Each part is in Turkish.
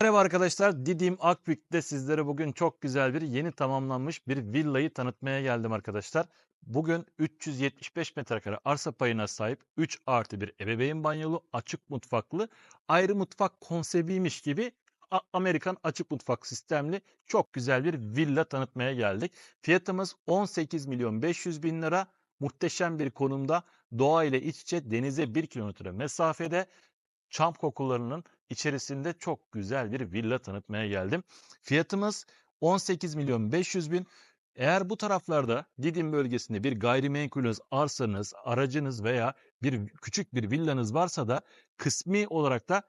Merhaba arkadaşlar. Didim Akbük'te sizlere bugün çok güzel bir yeni tamamlanmış bir villayı tanıtmaya geldim arkadaşlar. Bugün 375 metrekare arsa payına sahip 3 artı bir ebeveyn banyolu açık mutfaklı ayrı mutfak konseptiymiş gibi Amerikan açık mutfak sistemli çok güzel bir villa tanıtmaya geldik. Fiyatımız 18 milyon 500 bin lira. Muhteşem bir konumda doğa ile iç içe denize 1 kilometre mesafede çam kokularının içerisinde çok güzel bir villa tanıtmaya geldim. Fiyatımız 18 milyon 500 bin. Eğer bu taraflarda Didim bölgesinde bir gayrimenkulünüz, arsanız, aracınız veya bir küçük bir villanız varsa da kısmi olarak da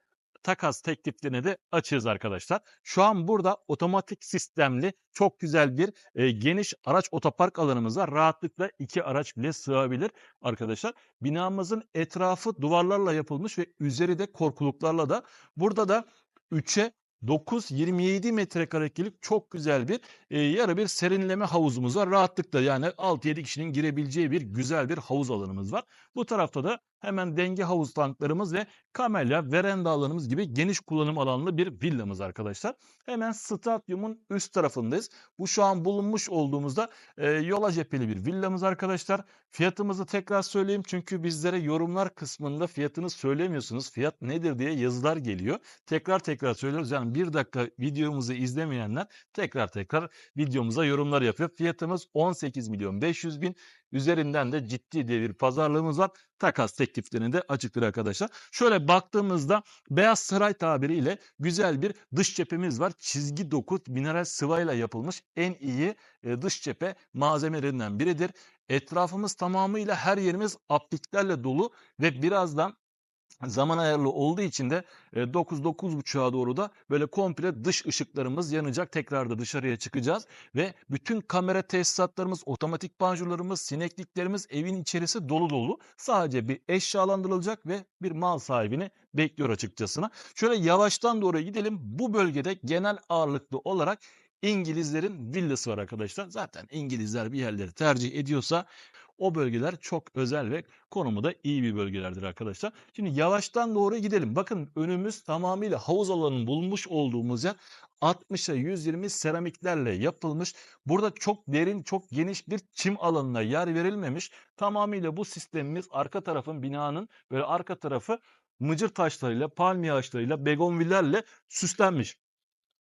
takas tekliflerine de açığız arkadaşlar. Şu an burada otomatik sistemli çok güzel bir e, geniş araç otopark alanımız var. Rahatlıkla iki araç bile sığabilir arkadaşlar. Binamızın etrafı duvarlarla yapılmış ve üzeri de korkuluklarla da. Burada da 3'e 9 27 metrekarelik çok güzel bir e, yarı bir serinleme havuzumuz var. Rahatlıkla yani 6-7 kişinin girebileceği bir güzel bir havuz alanımız var. Bu tarafta da hemen denge havuz tanklarımız ve kamelya, veranda alanımız gibi geniş kullanım alanlı bir villamız arkadaşlar. Hemen stadyumun üst tarafındayız. Bu şu an bulunmuş olduğumuzda e, yola cepheli bir villamız arkadaşlar. Fiyatımızı tekrar söyleyeyim çünkü bizlere yorumlar kısmında fiyatını söylemiyorsunuz. Fiyat nedir diye yazılar geliyor. Tekrar tekrar söylüyoruz. Yani bir dakika videomuzu izlemeyenler tekrar tekrar videomuza yorumlar yapıyor. Fiyatımız 18 milyon 500 bin. Üzerinden de ciddi de bir pazarlığımız var. Takas tekliflerini de açıktır arkadaşlar. Şöyle baktığımızda Beyaz Saray tabiriyle güzel bir dış cephemiz var. Çizgi doku mineral sıvayla yapılmış en iyi e, dış cephe malzemelerinden biridir. Etrafımız tamamıyla her yerimiz apliklerle dolu ve birazdan zaman ayarlı olduğu için de 9-9.30'a doğru da böyle komple dış ışıklarımız yanacak. Tekrar da dışarıya çıkacağız ve bütün kamera tesisatlarımız, otomatik panjurlarımız, sinekliklerimiz evin içerisi dolu dolu. Sadece bir eşyalandırılacak ve bir mal sahibini bekliyor açıkçasına. Şöyle yavaştan doğru gidelim. Bu bölgede genel ağırlıklı olarak İngilizlerin villası var arkadaşlar. Zaten İngilizler bir yerleri tercih ediyorsa o bölgeler çok özel ve konumu da iyi bir bölgelerdir arkadaşlar. Şimdi yavaştan doğru gidelim. Bakın önümüz tamamıyla havuz alanının bulunmuş olduğumuz yer 60'a 120 seramiklerle yapılmış. Burada çok derin, çok geniş bir çim alanına yer verilmemiş. Tamamıyla bu sistemimiz arka tarafın binanın böyle arka tarafı mıcır taşlarıyla, palmiye ağaçlarıyla, begonvillerle süslenmiş.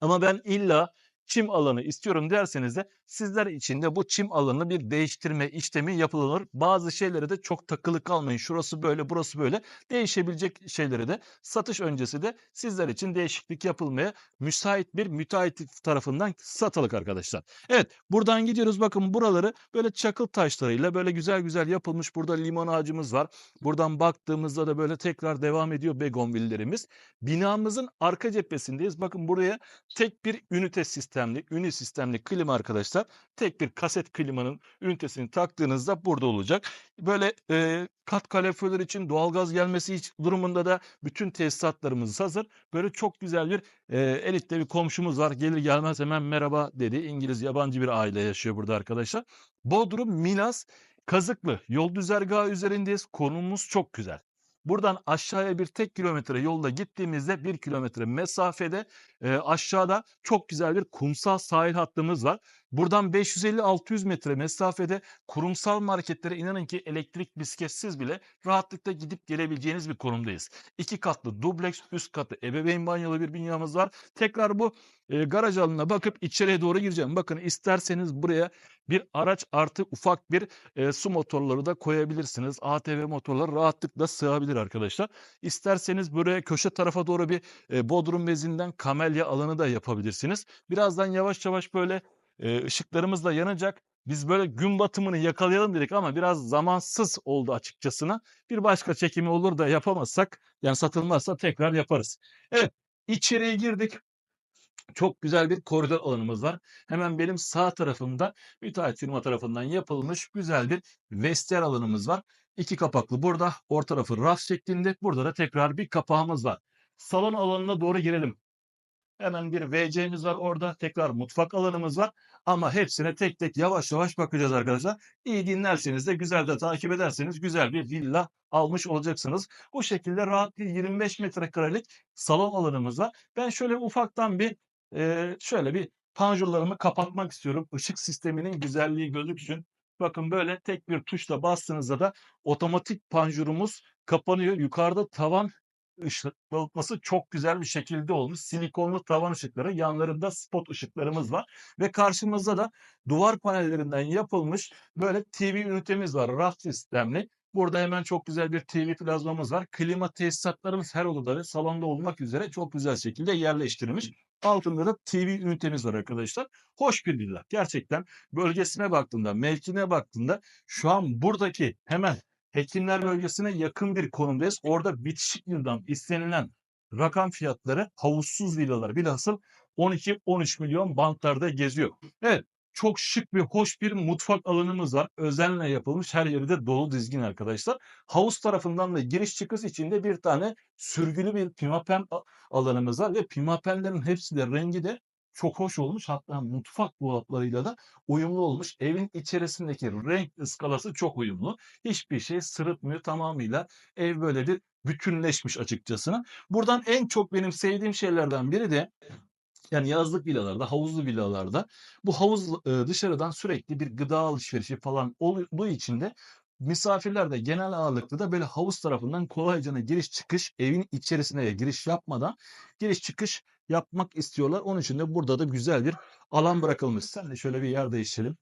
Ama ben illa çim alanı istiyorum derseniz de sizler için de bu çim alanını bir değiştirme işlemi yapılır. Bazı şeylere de çok takılı kalmayın. Şurası böyle, burası böyle. Değişebilecek şeyleri de satış öncesi de sizler için değişiklik yapılmaya müsait bir müteahhit tarafından satılık arkadaşlar. Evet, buradan gidiyoruz. Bakın buraları böyle çakıl taşlarıyla böyle güzel güzel yapılmış. Burada limon ağacımız var. Buradan baktığımızda da böyle tekrar devam ediyor begonvillerimiz. Binamızın arka cephesindeyiz. Bakın buraya tek bir ünite sistemli, ünit sistemli klima arkadaşlar. Tek bir kaset klimanın ünitesini taktığınızda burada olacak. Böyle e, kat kalorifer için doğalgaz gelmesi durumunda da bütün tesisatlarımız hazır. Böyle çok güzel bir e, elitte bir komşumuz var. Gelir gelmez hemen merhaba dedi. İngiliz yabancı bir aile yaşıyor burada arkadaşlar. Bodrum, Milas, Kazıklı yol düzergahı üzerindeyiz. Konumuz çok güzel. Buradan aşağıya bir tek kilometre yolda gittiğimizde bir kilometre mesafede e, aşağıda çok güzel bir kumsal sahil hattımız var. Buradan 550-600 metre mesafede kurumsal marketlere inanın ki elektrik bisikletsiz bile rahatlıkla gidip gelebileceğiniz bir konumdayız. İki katlı dubleks üst katı ebeveyn banyolu bir binamız var. Tekrar bu e, garaj alanına bakıp içeriye doğru gireceğim. Bakın isterseniz buraya bir araç artı ufak bir e, su motorları da koyabilirsiniz. ATV motorları rahatlıkla sığabilir arkadaşlar. İsterseniz buraya köşe tarafa doğru bir e, bodrum bezinden kamelya alanı da yapabilirsiniz. Birazdan yavaş yavaş böyle e, ışıklarımız da yanacak. Biz böyle gün batımını yakalayalım dedik ama biraz zamansız oldu açıkçasına. Bir başka çekimi olur da yapamazsak yani satılmazsa tekrar yaparız. Evet içeriye girdik. Çok güzel bir koridor alanımız var. Hemen benim sağ tarafımda müteahhit firma tarafından yapılmış güzel bir vestiyer alanımız var. İki kapaklı burada orta tarafı raf şeklinde burada da tekrar bir kapağımız var. Salon alanına doğru girelim. Hemen bir WC'miz var orada. Tekrar mutfak alanımız var. Ama hepsine tek tek yavaş yavaş bakacağız arkadaşlar. İyi dinlerseniz de güzel de takip ederseniz güzel bir villa almış olacaksınız. Bu şekilde rahat bir 25 metrekarelik salon alanımız var. Ben şöyle ufaktan bir e, şöyle bir panjurlarımı kapatmak istiyorum. Işık sisteminin güzelliği gözüksün. Bakın böyle tek bir tuşla bastığınızda da otomatik panjurumuz kapanıyor. Yukarıda tavan ışıklatması çok güzel bir şekilde olmuş. Silikonlu tavan ışıkları, yanlarında spot ışıklarımız var ve karşımızda da duvar panellerinden yapılmış böyle TV ünitemiz var. Raf sistemli. Burada hemen çok güzel bir TV plazmamız var. Klima tesisatlarımız her odada ve salonda olmak üzere çok güzel şekilde yerleştirilmiş. Altında da TV ünitemiz var arkadaşlar. Hoş bir villa. Gerçekten bölgesine baktığında, mevkine baktığında şu an buradaki hemen Hekimler bölgesine yakın bir konumdayız. Orada bitişik yıldan istenilen rakam fiyatları havuzsuz villalar bilhasıl 12-13 milyon bantlarda geziyor. Evet çok şık bir hoş bir mutfak alanımız var. Özenle yapılmış her yeri de dolu dizgin arkadaşlar. Havuz tarafından da giriş çıkış içinde bir tane sürgülü bir pimapen alanımız var ve pimapenlerin hepsi de rengi de çok hoş olmuş. Hatta mutfak dolaplarıyla da uyumlu olmuş. Evin içerisindeki renk ıskalası çok uyumlu. Hiçbir şey sırıtmıyor tamamıyla. Ev böyle bir bütünleşmiş açıkçası. Buradan en çok benim sevdiğim şeylerden biri de yani yazlık villalarda, havuzlu villalarda bu havuz e, dışarıdan sürekli bir gıda alışverişi falan olduğu için de misafirler de genel ağırlıklı da böyle havuz tarafından kolayca giriş çıkış evin içerisine giriş yapmadan giriş çıkış yapmak istiyorlar. Onun için de burada da güzel bir alan bırakılmış. Sen de şöyle bir yer değişelim.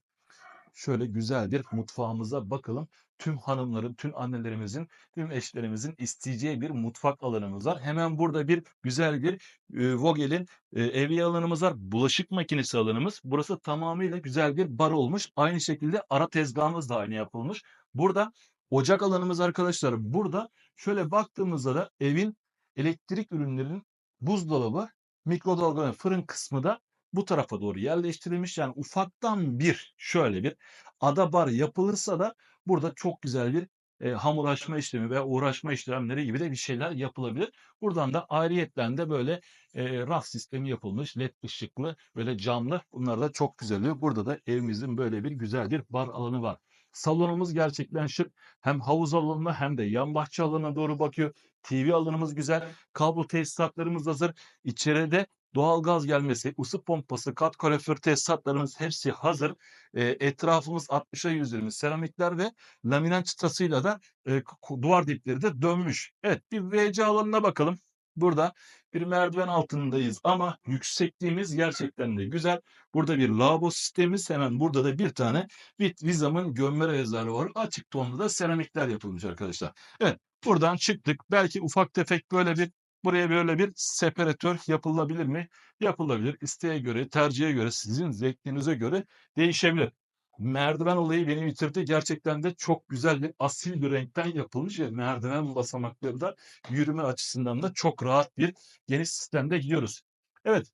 Şöyle güzel bir mutfağımıza bakalım. Tüm hanımların, tüm annelerimizin, tüm eşlerimizin isteyeceği bir mutfak alanımız var. Hemen burada bir güzel bir e, Vogel'in e, evi alanımız var. Bulaşık makinesi alanımız. Burası tamamıyla güzel bir bar olmuş. Aynı şekilde ara tezgahımız da aynı yapılmış. Burada ocak alanımız arkadaşlar. Burada şöyle baktığımızda da evin elektrik ürünlerinin buzdolabı, mikrodalga fırın kısmı da bu tarafa doğru yerleştirilmiş. Yani ufaktan bir şöyle bir ada bar yapılırsa da burada çok güzel bir e, hamur açma işlemi veya uğraşma işlemleri gibi de bir şeyler yapılabilir. Buradan da ayrıyetten de böyle e, raf sistemi yapılmış. LED ışıklı böyle camlı. Bunlar da çok güzel oluyor. Burada da evimizin böyle bir güzel bir bar alanı var. Salonumuz gerçekten şık. Hem havuz alanına hem de yan bahçe alanına doğru bakıyor. TV alanımız güzel. Kablo tesisatlarımız hazır. İçeride doğal gaz gelmesi, ısı pompası, kat kalorifer tesisatlarımız hepsi hazır. E, etrafımız 60'a 120 seramikler ve laminat çıtasıyla da e, duvar dipleri de dönmüş. Evet bir WC alanına bakalım. Burada bir merdiven altındayız ama yüksekliğimiz gerçekten de güzel. Burada bir lavabo sistemimiz hemen burada da bir tane Vizam'ın gömme rezervuarı açık tonlu da seramikler yapılmış arkadaşlar. Evet buradan çıktık. Belki ufak tefek böyle bir buraya böyle bir separatör yapılabilir mi? Yapılabilir. İsteğe göre, tercihe göre, sizin zevklerinize göre değişebilir merdiven olayı beni bitirdi. Gerçekten de çok güzel bir asil bir renkten yapılmış ve merdiven basamakları da yürüme açısından da çok rahat bir geniş sistemde gidiyoruz. Evet.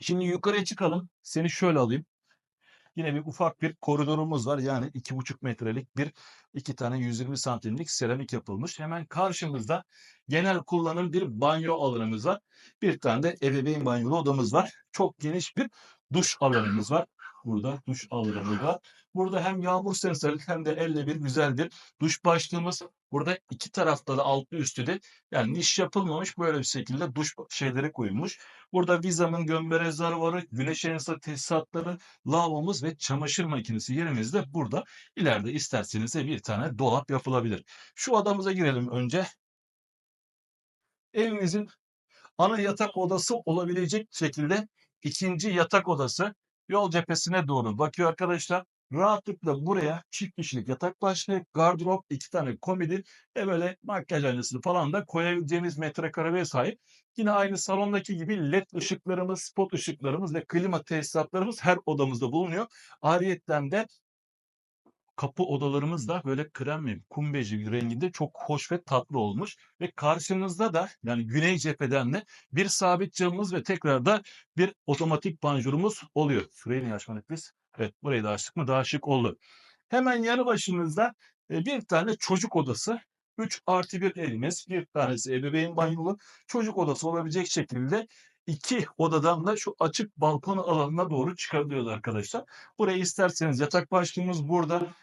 Şimdi yukarıya çıkalım. Seni şöyle alayım. Yine bir ufak bir koridorumuz var. Yani iki buçuk metrelik bir iki tane 120 santimlik seramik yapılmış. Hemen karşımızda genel kullanım bir banyo alanımız var. Bir tane de ebeveyn banyolu odamız var. Çok geniş bir duş alanımız var. Burada duş alanı var. Burada hem yağmur sensörü hem de elle bir güzeldir. Duş başlığımız burada iki tarafta da altlı üstü de yani niş yapılmamış böyle bir şekilde duş şeyleri koyulmuş. Burada Vizam'ın gömbe rezervuarı, güneş enerjisi tesisatları, lavabomuz ve çamaşır makinesi yerimizde burada. İleride isterseniz de bir tane dolap yapılabilir. Şu odamıza girelim önce. Evimizin ana yatak odası olabilecek şekilde ikinci yatak odası yol cephesine doğru bakıyor arkadaşlar. Rahatlıkla buraya çift kişilik yatak başlığı, gardırop, iki tane komedi ve böyle makyaj aynasını falan da koyabileceğimiz metrekareye sahip. Yine aynı salondaki gibi led ışıklarımız, spot ışıklarımız ve klima tesisatlarımız her odamızda bulunuyor. Ariyetten de kapı odalarımız da böyle krem ve kum beji renginde çok hoş ve tatlı olmuş. Ve karşımızda da yani güney cepheden de bir sabit camımız ve tekrar da bir otomatik panjurumuz oluyor. Şurayı niye açmadık biz? Evet burayı da açtık mı daha şık oldu. Hemen yanı başımızda e, bir tane çocuk odası. 3 artı 1 elimiz. Bir tanesi ebeveyn banyolu. Çocuk odası olabilecek şekilde iki odadan da şu açık balkon alanına doğru çıkabiliyoruz arkadaşlar. Buraya isterseniz yatak başlığımız burada.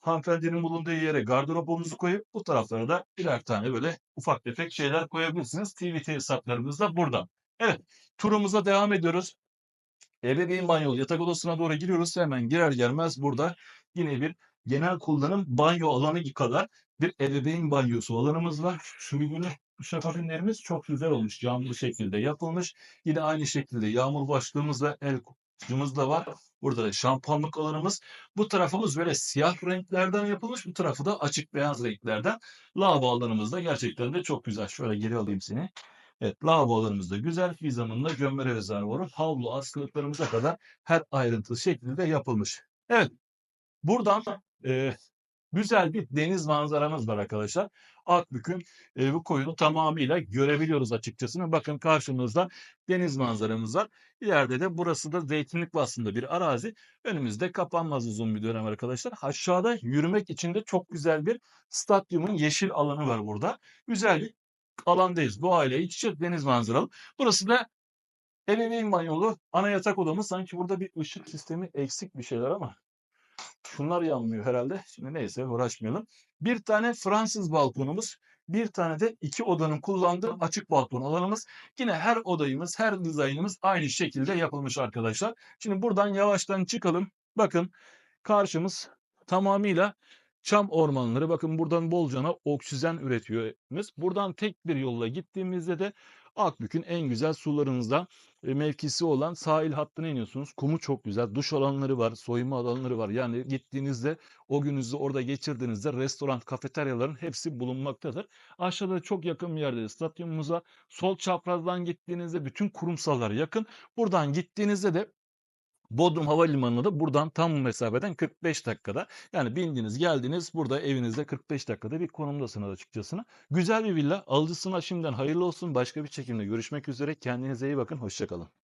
Hanımefendinin bulunduğu yere gardırobunuzu koyup bu taraflara da birer tane böyle ufak tefek şeyler koyabilirsiniz. TV tesisatlarımız da burada. Evet turumuza devam ediyoruz. Ebeveyn banyolu yatak odasına doğru giriyoruz. Hemen girer gelmez burada yine bir genel kullanım banyo alanı kadar bir ebeveyn banyosu alanımız var. Şu bir duşakabinlerimiz çok güzel olmuş. Camlı şekilde yapılmış. Yine aynı şekilde yağmur başlığımız ve el kutucumuz da var. Burada da şampuanlık alanımız. Bu tarafımız böyle siyah renklerden yapılmış. Bu tarafı da açık beyaz renklerden. Lavabo alanımız da gerçekten de çok güzel. Şöyle geri alayım seni. Evet, lavabolarımız da güzel. Bir zamanla gömmere rezervuarı, havlu, askılıklarımıza kadar her ayrıntılı şekilde yapılmış. Evet, buradan e, güzel bir deniz manzaramız var arkadaşlar. Akbük'ün e, bu koyunu tamamıyla görebiliyoruz açıkçası. Bakın karşımızda deniz manzaramız var. İleride de burası da zeytinlik aslında bir arazi. Önümüzde kapanmaz uzun bir dönem arkadaşlar. Aşağıda yürümek için de çok güzel bir stadyumun yeşil alanı var burada. Güzel bir alandayız. Doğayla iç içe deniz manzaralı. Burası da ebeveyn banyolu ana yatak odamız. Sanki burada bir ışık sistemi eksik bir şeyler ama şunlar yanmıyor herhalde. Şimdi neyse uğraşmayalım. Bir tane Fransız balkonumuz. Bir tane de iki odanın kullandığı açık balkon alanımız. Yine her odayımız, her dizaynımız aynı şekilde yapılmış arkadaşlar. Şimdi buradan yavaştan çıkalım. Bakın karşımız tamamıyla çam ormanları. Bakın buradan bolcana oksijen üretiyor evimiz. Buradan tek bir yolla gittiğimizde de Akbük'ün en güzel sularınızdan e, mevkisi olan sahil hattına iniyorsunuz. Kumu çok güzel. Duş alanları var, soyunma alanları var. Yani gittiğinizde o gününüzü orada geçirdiğinizde restoran, kafeteryaların hepsi bulunmaktadır. Aşağıda çok yakın bir yerde stadyumumuza sol çaprazdan gittiğinizde bütün kurumsallar yakın. Buradan gittiğinizde de Bodrum Havalimanı'na da buradan tam mesafeden 45 dakikada. Yani bindiniz geldiniz burada evinizde 45 dakikada bir konumdasınız açıkçası. Güzel bir villa. Alıcısına şimdiden hayırlı olsun. Başka bir çekimde görüşmek üzere. Kendinize iyi bakın. Hoşçakalın.